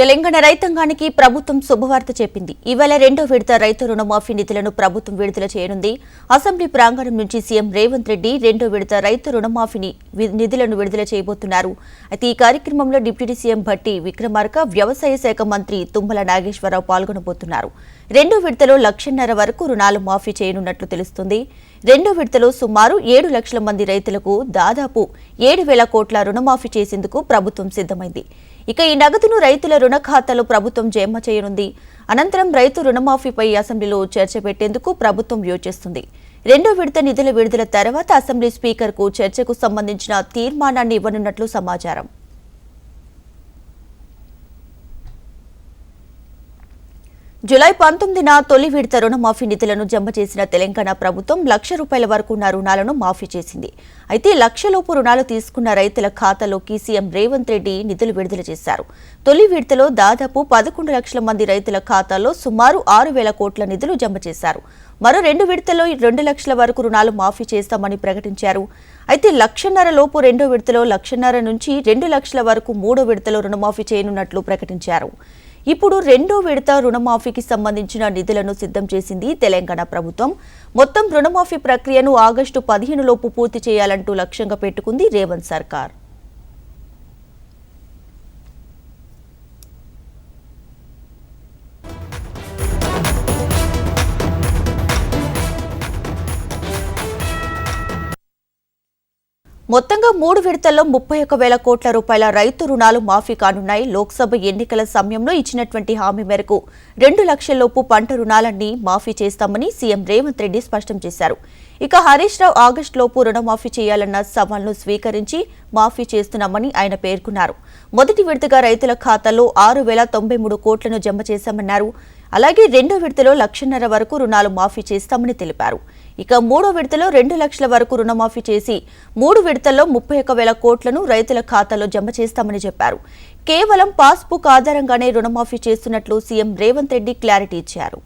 తెలంగాణ రైతాంగానికి ప్రభుత్వం శుభవార్త చెప్పింది. ఇవాళ రెండో విడత రైతు రుణమాఫీ నిధులను ప్రభుత్వం విడుదల చేయనుంది. అసెంబ్లీ ప్రాంగణం నుంచి సీఎం రేవంత్ రెడ్డి రెండో విడత రైతు రుణమాఫీని నిధులను విడుదల చేయబోతున్నారు. అయితే ఈ కార్యక్రమంలో డిప్యూటీ సీఎం భట్టి విక్రమార్క వ్యవసాయ శాఖ మంత్రి తుమ్మల నాగేశ్వరరావు పాల్గొనబోతున్నారు. రెండో విడతలో లక్షన్నర వరకు రుణాలు మాఫీ చేయనున్నట్లు తెలుస్తుంది. రెండో విడతలో సుమారు ఏడు లక్షల మంది రైతులకు దాదాపు ఏడు వేల కోట్ల రుణమాఫీ చేసేందుకు ప్రభుత్వం సిద్ధమైంది. ఇక ఈ నగదును రైతుల రుణ ఖాతాలో ప్రభుత్వం జమ చేయనుంది. అనంతరం రైతు రుణమాఫీపై అసెంబ్లీలో చర్చ పెట్టేందుకు ప్రభుత్వం యోచిస్తుంది. రెండో విడత నిధుల విడుదల తర్వాత అసెంబ్లీ స్పీకర్కు చర్చకు సంబంధించిన తీర్మానాన్ని ఇవ్వనున్నట్లు సమాచారం. జులై పంతొమ్మిదిన తొలి విడత రుణమాఫీ నిధులను జమ చేసిన తెలంగాణ ప్రభుత్వం లక్ష రూపాయల వరకు ఉన్న రుణాలను మాఫీ చేసింది. అయితే లక్షలోపు రుణాలు తీసుకున్న రైతుల ఖాతాలోకి సీఎం రేవంత్ రెడ్డి నిధులు విడుదల చేశారు. తొలి విడతలో దాదాపు పదకొండు లక్షల మంది రైతుల ఖాతాలో సుమారు ఆరు వేల కోట్ల నిధులు జమ చేశారు. మరో రెండు విడతలో రెండు లక్షల వరకు రుణాలు మాఫీ చేస్తామని ప్రకటించారు. అయితే లక్షన్నర లోపు రెండో విడతలో లక్షన్నర నుంచి రెండు లక్షల వరకు మూడో విడతలో రుణమాఫీ చేయనున్నట్లు ప్రకటించారు. ఇప్పుడు రెండో విడత రుణమాఫీకి సంబంధించిన నిధులను సిద్ధం చేసింది తెలంగాణ ప్రభుత్వం. మొత్తం రుణమాఫీ ప్రక్రియను ఆగస్టు పదిహేను లోపు పూర్తి చేయాలంటూ లక్ష్యంగా పెట్టుకుంది రేవంత్ సర్కార్. మొత్తంగా మూడు విడతల్లో ముప్పై ఒక వేల కోట్ల రూపాయల రైతు రుణాలు మాఫీ కానున్నాయి. లోక్సభ ఎన్నికల సమయంలో ఇచ్చినటువంటి హామీ మేరకు రెండు లక్షల్లోపు పంట రుణాలన్నీ మాఫీ చేస్తామని సీఎం రేవంత్ రెడ్డి స్పష్టం చేశారు. ఇక హరీష్ రావు ఆగస్టులోపు రుణమాఫీ చేయాలన్న సవాల్ను స్వీకరించి మాఫీ చేస్తున్నామని ఆయన పేర్కొన్నారు. మొదటి విడతగా రైతుల ఖాతాలో ఆరు వేల తొంభై మూడు కోట్లను జమ చేశామన్నారు. అలాగే రెండో విడతలో లక్షన్నర వరకు రుణాలు మాఫీ చేస్తామని తెలిపారు. ఇక మూడో విడతలో రెండు లక్షల వరకు రుణమాఫీ చేసి మూడు విడతల్లో ముప్పై ఒక వేల కోట్లను రైతుల ఖాతాలో జమ చేస్తామని చెప్పారు. కేవలం పాస్బుక్ ఆధారంగానే రుణమాఫీ చేస్తున్నట్లు సీఎం రేవంత్ రెడ్డి క్లారిటీ ఇచ్చారు.